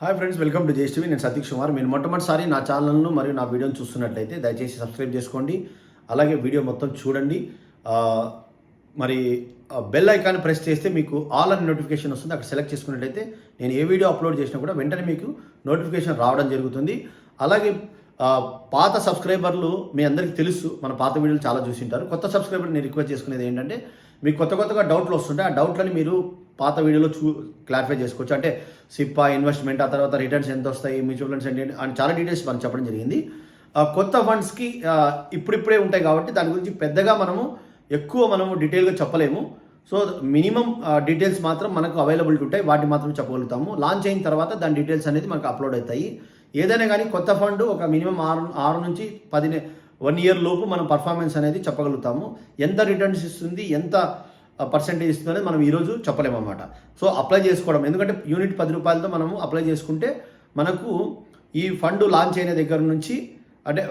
Hi friends welcome to JSTV నేను సతీష్ కుమార్. మీరు మొట్టమొదటిసారి నా ఛానల్ను మరియు నా వీడియోని చూస్తున్నట్లయితే దయచేసి సబ్స్క్రైబ్ చేసుకోండి. అలాగే వీడియో మొత్తం చూడండి. మరి బెల్ ఐకాన్ ప్రెస్ చేస్తే మీకు ఆల్ అని నోటిఫికేషన్ వస్తుంది. అక్కడ సెలెక్ట్ చేసుకున్నట్లయితే నేను ఏ వీడియో అప్లోడ్ చేసినా కూడా వెంటనే మీకు నోటిఫికేషన్ రావడం జరుగుతుంది. అలాగే పాత సబ్స్క్రైబర్లు మీ అందరికీ తెలుసు. మన పాత వీడియోలు చాలా చూసి ఉంటారు. కొత్త సబ్స్క్రైబర్ నేను రిక్వెస్ట్ చేసుకునేది ఏంటంటే మీకు కొత్త కొత్తగా డౌట్లు వస్తుంటాయి. ఆ డౌట్లని మీరు పాత వీడియోలో చూ క్లారిఫై చేసుకోవచ్చు. అంటే సిప్పా ఇన్వెస్ట్మెంట్ ఆ తర్వాత రిటర్న్స్ ఎంత వస్తాయి మ్యూచువల్ ఫండ్స్ ఏంటి అని చాలా డీటెయిల్స్ మనం చెప్పడం జరిగింది. కొత్త ఫండ్స్కి ఇప్పుడిప్పుడే ఉంటాయి కాబట్టి దాని గురించి పెద్దగా మనము ఎక్కువ మనము డీటెయిల్గా చెప్పలేము. సో మినిమం డీటెయిల్స్ మాత్రం మనకు అవైలబిలిటీ ఉంటాయి. వాటిని మాత్రం చెప్పగలుగుతాము. లాంచ్ అయిన తర్వాత దాని డీటెయిల్స్ అనేది మనకు అప్లోడ్ అవుతాయి. ఏదైనా కానీ కొత్త ఫండ్ ఒక మినిమం ఆరు ఆరు నుంచి పది వన్ ఇయర్ లోపు మనం పర్ఫార్మెన్స్ అనేది చెప్పగలుగుతాము. ఎంత రిటర్న్స్ ఇస్తుంది ఎంత పర్సెంటేజ్ ఇస్తుంది అనేది మనం ఈరోజు చెప్పలేము అనమాట సో అప్లై చేసుకోవడం. ఎందుకంటే యూనిట్ పది రూపాయలతో మనము అప్లై చేసుకుంటే మనకు ఈ ఫండ్ లాంచ్ అయిన దగ్గర నుంచి అంటే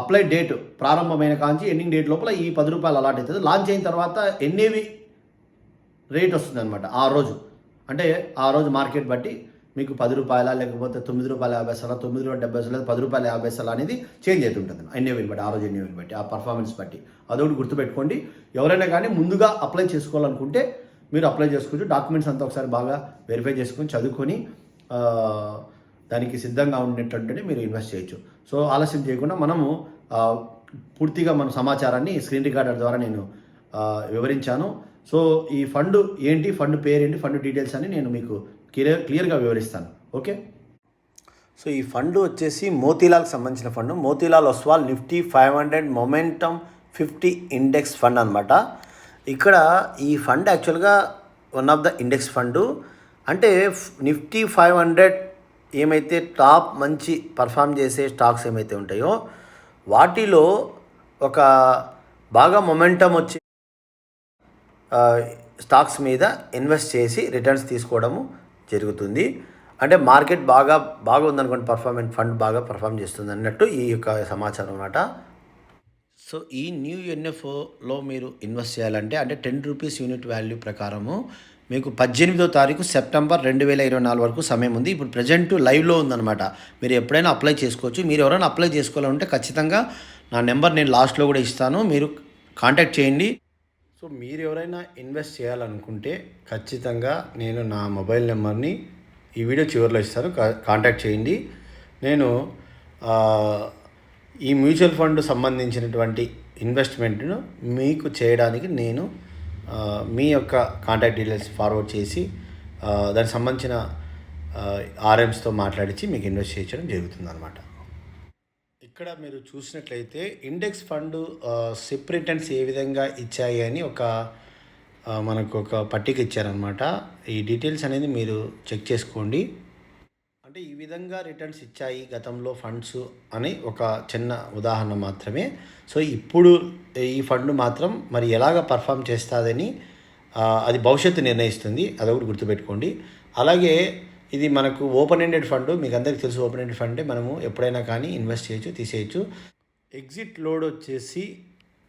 అప్లై డేట్ ప్రారంభమైన కాంచి ఎండింగ్ డేట్ లోపల ఈ పది రూపాయలు అలాట్ అవుతుంది. లాంచ్ అయిన తర్వాత ఎన్ఏవి రేట్ వస్తుంది అనమాట ఆ రోజు. అంటే ఆ రోజు మార్కెట్ బట్టి మీకు పది రూపాయల లేకపోతే తొమ్మిది రూపాయల యాభై సార్లు తొమ్మిది రూపాయల డెబ్బై సార్లు పది రూపాయల యాభై సార్లు అనేది చేంజ్ అవుతుంటుంది. ఎన్ఏవిని బట్టి ఆ రోజు ఎన్ఏవిని బట్టి ఆ పర్ఫార్మెన్స్ బట్టి. అదొకటి గుర్తుపెట్టుకోండి. ఎవరైనా కానీ ముందుగా అప్లై చేసుకోవాలనుకుంటే మీరు అప్లై చేసుకోవచ్చు. డాక్యుమెంట్స్ అంతా ఒకసారి బాగా వెరిఫై చేసుకొని చదువుకొని దానికి సిద్ధంగా ఉండేటట్టునే మీరు ఇన్వెస్ట్ చేయొచ్చు. సో ఆలస్యం చేయకుండా మనము పూర్తిగా మన సమాచారాన్ని స్క్రీన్ రికార్డర్ ద్వారా నేను వివరించాను. సో ఈ ఫండ్ ఏంటి ఫండ్ పేరేంటి ఫండ్ డీటెయిల్స్ అని నేను మీకు క్లియర్ క్లియర్గా వివరిస్తాను. ఓకే? సో ఈ ఫండ్ వచ్చేసి మోతీలాల్కి సంబంధించిన fund. Motilal Oswal Nifty five hundred momentum fifty index fund అనమాట ఇక్కడ ఈ ఫండ్ యాక్చువల్గా one of the index fund. అంటే నిఫ్టీ ఫైవ్ హండ్రెడ్ ఏమైతే టాప్ మంచి పర్ఫామ్ చేసే స్టాక్స్ ఏమైతే ఉంటాయో వాటిలో ఒక బాగా మొమెంటం వచ్చే స్టాక్స్ మీద ఇన్వెస్ట్ చేసి రిటర్న్స్ తీసుకోవడము జరుగుతుంది. అంటే మార్కెట్ బాగా బాగా ఉందనుకోండి పర్ఫార్మెన్స్ ఫండ్ బాగా పర్ఫామ్ చేస్తుంది అన్నట్టు ఈ యొక్క సమాచారం అన్నమాట. సో ఈ న్యూ ఎన్ఎఫ్ఓలో మీరు ఇన్వెస్ట్ చేయాలంటే అంటే టెన్ రూపీస్ యూనిట్ వాల్యూ ప్రకారము మీకు పద్దెనిమిదో తారీఖు సెప్టెంబర్ రెండు వేల ఇరవై నాలుగు వరకు సమయం ఉంది. ఇప్పుడు ప్రజెంట్ లైవ్లో ఉందన్నమాట. మీరు ఎప్పుడైనా అప్లై చేసుకోవచ్చు. మీరు ఎవరైనా అప్లై చేసుకోవాలంటే ఖచ్చితంగా నా నెంబర్ నేను లాస్ట్లో కూడా ఇస్తాను. మీరు కాంటాక్ట్ చేయండి. సో మీరు ఎవరైనా ఇన్వెస్ట్ చేయాలనుకుంటే ఖచ్చితంగా నేను నా మొబైల్ నెంబర్ని ఈ వీడియో చివరిలో ఇస్తాను. కా- కాంటాక్ట్ చేయండి. నేను ఈ మ్యూచువల్ ఫండ్ సంబంధించినటువంటి ఇన్వెస్ట్మెంట్ను మీకు చేయడానికి నేను మీ యొక్క కాంటాక్ట్ డీటెయిల్స్ ఫార్వర్డ్ చేసి దానికి సంబంధించిన ఆర్ఎమ్స్తో మాట్లాడించి మీకు ఇన్వెస్ట్ చేయించడం జరుగుతుంది అనమాట ఇక్కడ మీరు చూసినట్లయితే ఇండెక్స్ ఫండ్ సిప్ రిటర్న్స్ ఏ విధంగా ఇచ్చాయి అని ఒక మనకు ఒక పట్టిక ఇచ్చారనమాట ఈ డీటెయిల్స్ అనేది మీరు చెక్ చేసుకోండి. అంటే ఈ విధంగా రిటర్న్స్ ఇచ్చాయి గతంలో ఫండ్స్ అని ఒక చిన్న ఉదాహరణ మాత్రమే. సో ఇప్పుడు ఈ ఫండ్ మాత్రం మరి ఎలాగ పర్ఫామ్ చేస్తుందని అది భవిష్యత్తు నిర్ణయిస్తుంది. అదొకటి గుర్తుపెట్టుకోండి. అలాగే ఇది మనకు ఓపెన్ ఎండెడ్ ఫండ్. మీకు అందరికీ తెలుసు ఓపెన్ ఎండెడ్ ఫండ్. మనము ఎప్పుడైనా కానీ ఇన్వెస్ట్ చేయొచ్చు తీసేయచ్చు. ఎగ్జిట్ లోడ్ వచ్చేసి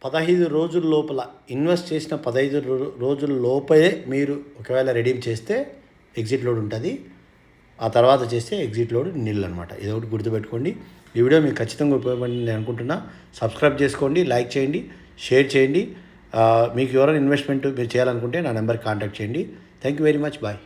పదహైదు రోజుల లోపల ఇన్వెస్ట్ చేసిన పదహైదు రోజుల లోపలే మీరు ఒకవేళ రెడీమ్ చేస్తే ఎగ్జిట్ లోడ్ ఉంటుంది. ఆ తర్వాత చేస్తే ఎగ్జిట్ లోడ్ నీళ్ళు అనమాట ఇది ఒకటి గుర్తుపెట్టుకోండి. ఈ వీడియో మీకు ఖచ్చితంగా ఉపయోగపడింది నేను అనుకుంటున్నా. సబ్స్క్రైబ్ చేసుకోండి లైక్ చేయండి షేర్ చేయండి. మీకు ఎవరైనా ఇన్వెస్ట్మెంట్ మీరు చేయాలనుకుంటే నా నెంబర్కి కాంటాక్ట్ చేయండి. Thank you very much. Bye.